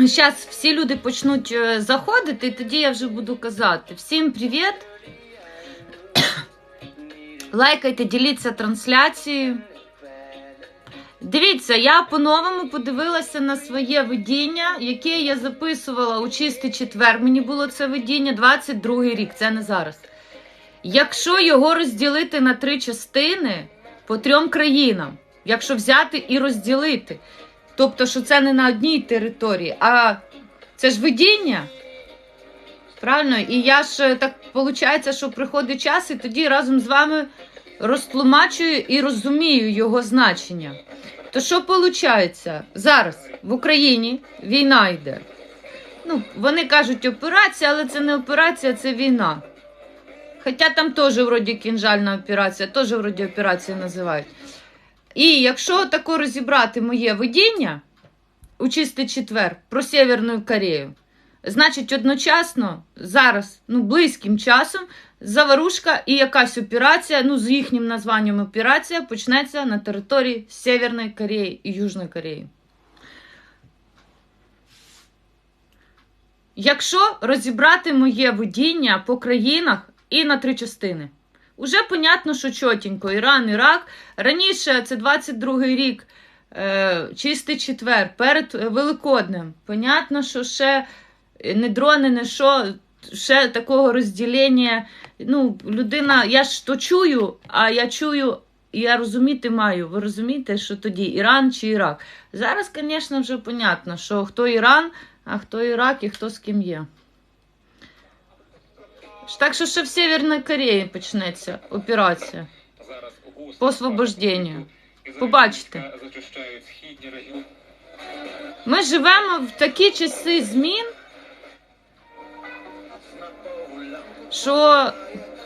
Зараз всі люди почнуть е, заходити, і тоді я вже буду казати. Всім привіт! Лайкайте, діліться трансляцією. Дивіться, я по-новому подивилася на своє видіння, яке я записувала у чистий четвер. Мені було це видіння 22 рік, це не зараз. Якщо його розділити на три частини по трьом країнам, якщо взяти і розділити, тобто, що це не на одній території, а це ж видіння. Правильно? І я ж е, так виходить, що приходить час, і тоді разом з вами розтлумачую і розумію його значення. То що виходить? Зараз в Україні війна йде. Ну, вони кажуть операція, але це не операція, це війна. Хоча там теж вроді кінжальна операція, теж вроді операцію називають. І якщо тако розібрати моє видіння у чистий четвер про Северну Корею, значить одночасно зараз, ну близьким часом, заварушка і якась операція, ну з їхнім названням операція, почнеться на території Северної Кореї і Южної Кореї. Якщо розібрати моє видіння по країнах і на три частини, уже понятно, що чотенько, Іран, Ірак. Раніше це 22-й рік, е, чистий четвер, перед Великоднем. Понятно, що ще не дрони, не що, ще такого розділення. Ну, людина, я ж то чую, а я чую. Я розуміти маю, ви розумієте, що тоді Іран чи Ірак. Зараз, звісно, вже понятно, що хто Іран, а хто Ірак і хто з ким є. Так що ще в Северній Кореї почнеться операція по освобожденню. Побачите. Ми живемо в такі часи змін, що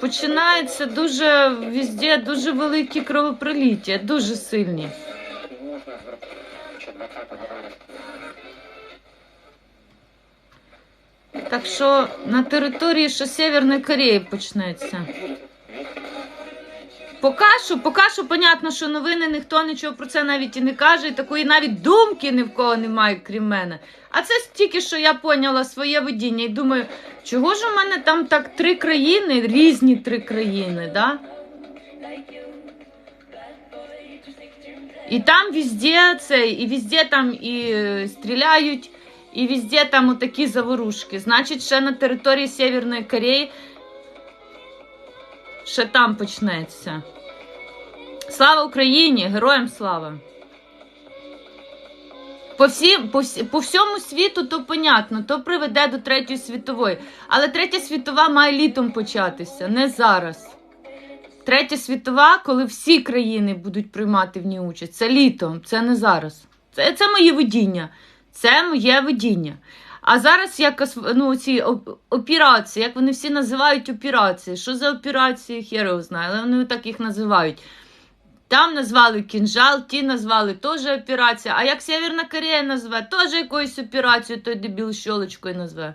починається дуже везде дуже великі кровопроліття, дуже сильні. Так що на території ще Северної Кореї почнеться. Що, поки що, понятно, що новини ніхто нічого про це навіть і не каже, і такої навіть думки ні в кого немає, крім мене. А це тільки що я поняла своє видіння і думаю, чого ж у мене там так три країни, різні три країни, да? І там везде це, і везде там і е, стріляють, і везде там отакі заворушки. Значить, ще на території Северної Кореї ще там почнеться. Слава Україні! Героям слава! По, всім, по, всі- по всьому світу то понятно, то приведе до Третьої світової. Але Третя світова має літом початися, не зараз. Третя світова, коли всі країни будуть приймати в ній участь, це літом, це не зараз. Це, це моє видіння. Це моє видіння. А зараз якось ну, ці операції, як вони всі називають операції. Що за операції, хер його знає, але вони так їх називають. Там назвали кінжал, ті назвали теж операція. А як Северна Корея назве, теж якоюсь операцією той дебіл щолочкою назве.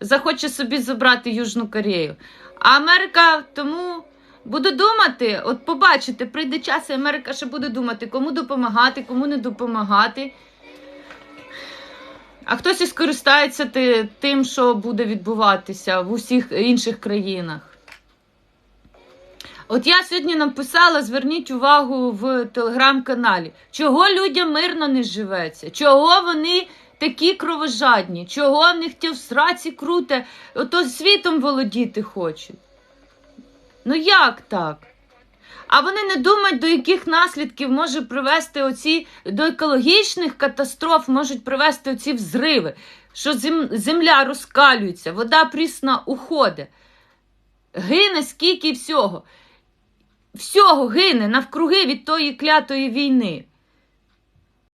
Захоче собі забрати Южну Корею. А Америка тому буде думати, от побачите, прийде час, і Америка ще буде думати, кому допомагати, кому не допомагати. А хтось і скористається тим, що буде відбуватися в усіх інших країнах. От я сьогодні написала: зверніть увагу в телеграм-каналі, чого людям мирно не живеться, чого вони такі кровожадні, чого в них ті в сраці круте, ото світом володіти хочуть. Ну як так? А вони не думають, до яких наслідків може привести оці до екологічних катастроф можуть привести оці взриви, що земля розкалюється, вода прісна уходить. Гине скільки всього. Всього гине навкруги від тої клятої війни.